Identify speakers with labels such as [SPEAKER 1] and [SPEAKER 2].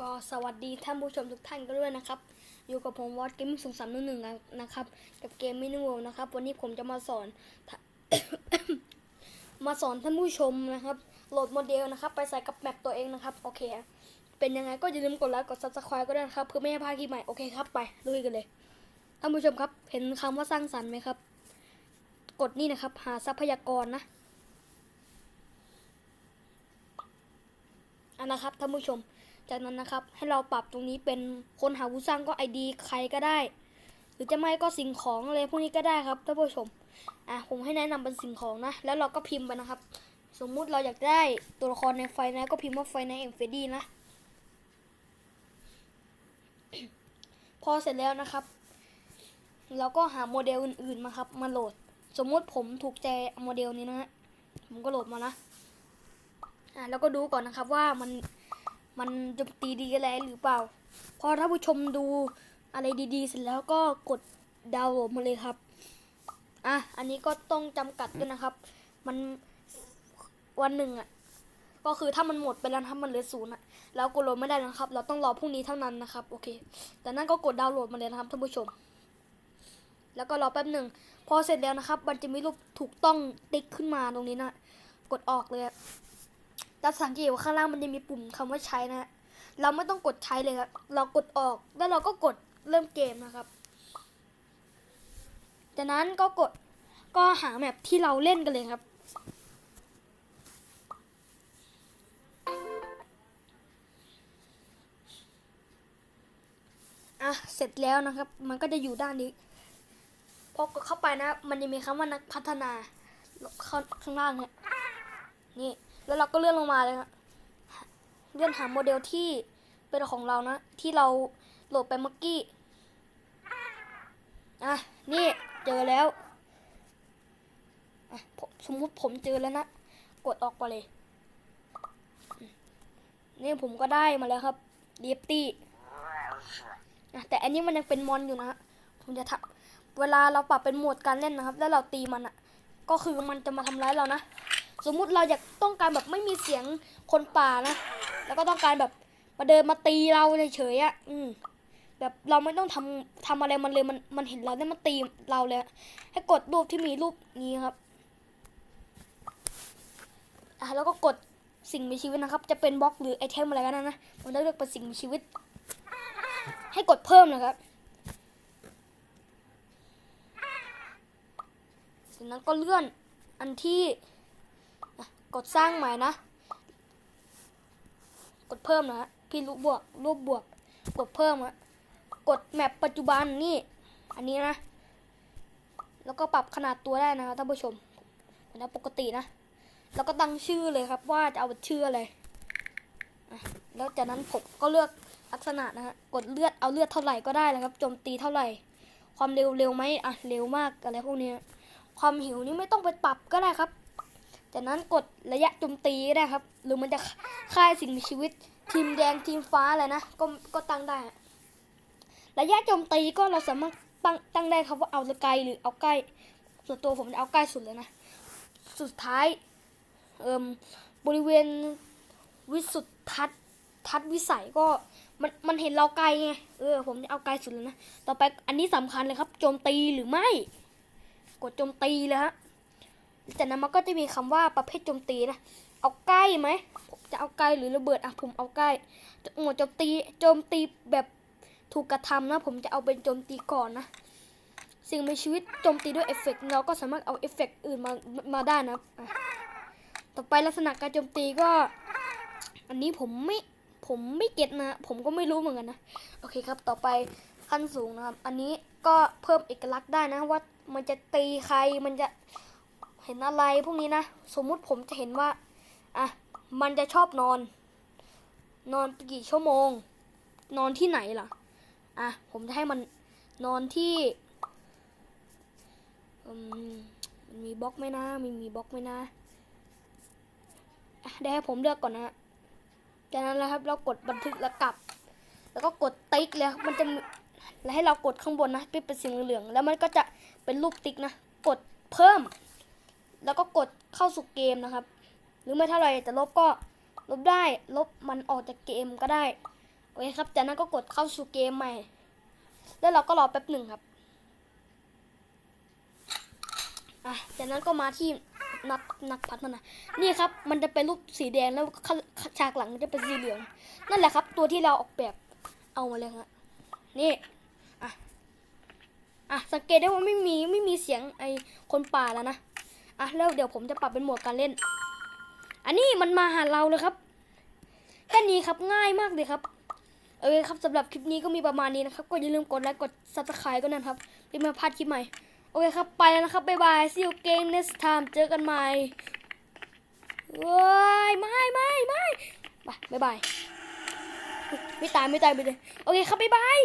[SPEAKER 1] ก็สวัสดีท่านผู้ชมทุกท่านก็ด้วยนะครับ อยู่กับผมวอตเกมมิ่งสองสามหนึ่งหนึ่งนะครับ กับเกมมินิวนะครับ วันนี้ผมจะมาสอน มาสอนท่านผู้ชมนะครับ โหลดโมเดลนะครับ ไปใส่กับแมปตัวเองนะครับ โอเค เป็นยังไงก็อย่าลืมกดไลค์กด subscribe ก็ได้นะครับ เพื่อไม่ให้พลาดคลิปใหม่ โอเคครับ ไปลุยกันเลย ท่านผู้ชมครับ เห็นคำว่าสร้างสรรค์ไหมครับ กดนี่นะครับ หาทรัพยากรนะอันนะครับท่านผู้ชม จากนั้นนะครับให้เราปรับตรงนี้เป็นคนหาผู้สร้างก็ไอดีใครก็ได้ หรือจะไม่ก็สิ่งของอะไรพวกนี้ก็ได้ครับท่านผู้ชมอะผมให้แนะนำเป็นสิ่งของนะ แล้วเราก็พิมพ์ไปนะครับ สมมุติเราอยากได้ตัวละครในไฟนะก็พิมพ์ว่าไฟในเอ็มเฟดีนะ พอเสร็จแล้วนะครับเราก็หาโมเดลอื่นๆมาครับ มาโหลด สมมุติผมถูกใจโมเดลนี้นะฮะผมก็โหลดมานะอะแล้วก็ดูก่อนนะครับว่ามัน มันจมตีดีอะไรหรือเปล่า พอถ้านผู้ชมดูอะไรดีๆ เสร็จแล้วก็กดดาวน์โหลดมาเลยครับ อะ อันนี้ก็ต้องจำกัดด้วยนะครับ มันวันหนึ่งอะ ก็คือถ้ามันหมดไปแล้วถ้ามันเหลือศูนย์อะแล้วกดโหลดไม่ได้นะครับ เราต้องรอพรุ่งนี้เท่านั้นนะครับ โอเค แต่นั้นก็กดดาวน์โหลดมาเลยนะครับท่านผู้ชม แล้วก็รอแป๊บหนึ่ง พอเสร็จแล้วนะครับ มันจะมีรูปถูกต้องติ๊กขึ้นมาตรงนี้นะ กดออกเลย อะจะสังเกตว่าข้างล่างมันจะมีปุ่มคำว่าใช้นะฮะเราไม่ต้องกดใช้เลยครับ เรากดออกแล้วเราก็กดเริ่มเกมนะครับ จากนั้นก็กดก็หาแมปที่เราเล่นกันเลยครับ อะ เสร็จแล้วนะครับ มันก็จะอยู่ด้านนี้พอกดเข้าไปนะ มันจะมีคำว่านักพัฒนาข้างข้างล่างเนี่ยนี่ แล้วเราก็เลื่อนลงมาเลยครับเลื่อนหาโมเดลที่เป็นของเรานะ ที่เราโหลดไปเมื่อกี้อะนี่เจอแล้วอะสมมุติผมเจอแล้วนะ กดออกไปเลย นี่ผมก็ได้มาแล้วครับเดียบตี้แต่อันนี้มันยังเป็นมอนอยู่นะฮะผมจะทำเวลาเราปรับเป็นโหมดการเล่นนะครับ แล้วเราตีมันอะ ก็คือมันจะมาทำร้ายเรานะ สมมุติเราอยากต้องการแบบไม่มีเสียงคนป่านะ แล้วก็ต้องการแบบมาเดินมาตีเราเฉยๆอะ อืม แบบเราไม่ต้องทำทำอะไรมันเลย มันมันเห็นเราได้มาตีเราเลย ให้กดรูปที่มีรูปนี้ครับ อะแล้วก็กดสิ่งมีชีวิตนะครับ จะเป็นบล็อกหรือไอเทมอะไรก็ได้นะ ผมจะเลือกเป็นสิ่งมีชีวิต ให้กดเพิ่มนะครับจากนั้นก็เลื่อนอันที่ กดสร้างใหม่นะ กดเพิ่มนะพี่รูปบวกรูปบวก กดเพิ่มอะกดแมปปัจจุบันนี่ อันนี้นะ แล้วก็ปรับขนาดตัวได้นะครับท่านผู้ชมนะปกตินะ แล้วก็ตั้งชื่อเลยครับ ว่าจะเอาชื่ออะไรแล้วจากนั้นผมก็เลือกลักษณะนะฮะ กดเลือดเอาเลือดเท่าไหร่ก็ได้นะครับ โจมตีเท่าไหร่ ความเร็วเร็วไหมอะ เร็วมากอะไรพวกนี้ ความหิวนี่ไม่ต้องไปปรับก็ได้ครับ จากนั้นกดระยะโจมตีได้ครับ หรือมันจะค่ายสิ่งมีชีวิต ทีมแดงทีมฟ้าอะไรนะ ก็ก็ตั้งได้ ระยะโจมตีก็เราสามารถตั้งตั้งได้ครับว่าเอาไกลหรือเอาใกล้ ส่วนตัวผมเอาใกล้สุดเลยนะ สุดท้ายเอ่มบริเวณวิสุทธทัศทัศวิสัยก็มันมันเห็นเราไกลไงเออผมเอาไกลสุดเลยนะ ต่อไปอันนี้สำคัญเลยครับ โจมตีหรือไม่ กดโจมตีเลยฮะ จากนั้นมันก็จะมีคำว่าประเภทโจมตีนะ เอาใกล้ไหม จะเอาใกล้หรือระเบิดอะผมเอาใกล้หมวดโจมตีโจมตีแบบถูกกระทำนะ ผมจะเอาเป็นโจมตีก่อนนะ สิ่งมีชีวิตโจมตีด้วยเอฟเฟกต์เราก็สามารถเอาเอฟเฟกต์อื่นมามาได้นะครับอะต่อไปลักษณะการโจมตีก็ อันนี้ผมไม่ผมไม่เก็ตนะ ผมก็ไม่รู้เหมือนกันนะ โอเคครับ ต่อไปขั้นสูงนะครับ อันนี้ก็เพิ่มเอกลักษณ์ได้นะว่ามันจะตีใคร มันจะ เห็นอะไรพวกนี้นะ สมมุติผมจะเห็นว่า อะ มันจะชอบนอน นอนกี่ชั่วโมง นอนที่ไหนล่ะ อะ ผมจะให้มันนอนที่มันมีบล็อกไหมนะมีมีบล็อกไหมนะได้ให้ผมเลือกก่อนนะจากนั้นแล้วครับ เรากดบันทึกแล้วกลับ แล้วก็กดติ๊กเลยครับมันจะแล้วให้เรากดข้างบนนะที่เป็นสีเหลืองแล้วมันก็จะเป็นรูปติ๊กนะ กดเพิ่ม แล้วก็กดเข้าสู่เกมนะครับ หรือไม่เท่าไรจะลบก็ลบได้ลบมันออกจากเกมก็ได้โอเคครับ จากนั้นก็กดเข้าสู่เกมใหม่ แล้วเราก็รอแป๊บหนึ่งครับอะจากนั้นก็มาที่นักนักพัฒนานี่ครับ มันจะเป็นรูปสีแดงแล้วฉากหลังจะเป็นสีเหลือง นั่นแหละครับ ตัวที่เราออกแบบเอามาเลยครับนี่อะอะสังเกตได้ว่าไม่มีไม่มีเสียงไอคนป่าแล้วนะ อะแล้วเดี๋ยวผมจะปรับเป็นโหมดการเล่น อันนี้มันมาหาเราเลยครับแค่นี้ครับง่ายมากเลยครับโอเคครับสำหรับคลิปนี้ก็มีประมาณนี้นะครับ ก็อย่าลืมกดไลค์กด subscribe ก็นะครับเพื่อไมาพลาดคลิปใหม่ โอเคครับ ไปแล้วนะครับ บ๊ายบาย see you again next time เจอกันใหม่ว้ายไม่ไม่ไม่ไปบ๊ายบายไม่ตายไม่ตายไม่ตายโอเคครับบ๊ายบาย